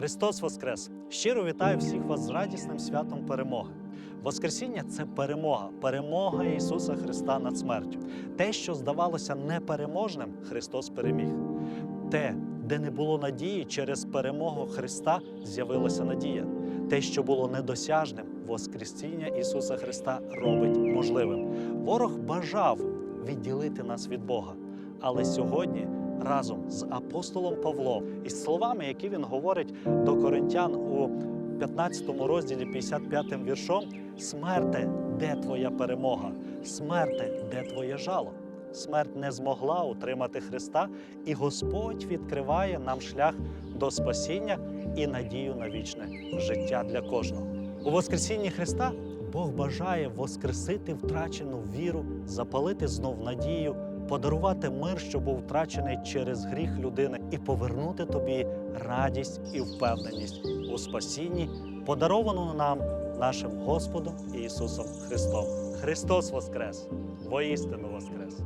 Христос Воскрес! Щиро вітаю всіх вас з радісним святом перемоги. Воскресіння це перемога, перемога Ісуса Христа над смертю. Те, що здавалося непереможним, Христос переміг. Те, де не було надії, через перемогу Христа з'явилася надія. Те, що було недосяжним, Воскресіння Ісуса Христа робить можливим. Ворог бажав відділити нас від Бога, але сьогодні разом з апостолом Павлом із словами, які він говорить до коринтян у 15 розділі 55 віршом: Смерте, де твоя перемога? Смерте, де твоє жало? Смерть не змогла утримати Христа, і Господь відкриває нам шлях до спасіння і надію на вічне життя для кожного. У Воскресінні Христа Бог бажає воскресити втрачену віру, запалити знов надію, подарувати мир, що був втрачений через гріх людини, і повернути тобі радість і впевненість у спасінні, подаровану нам нашим Господом Ісусом Христом. Христос Воскрес! Воістину Воскрес!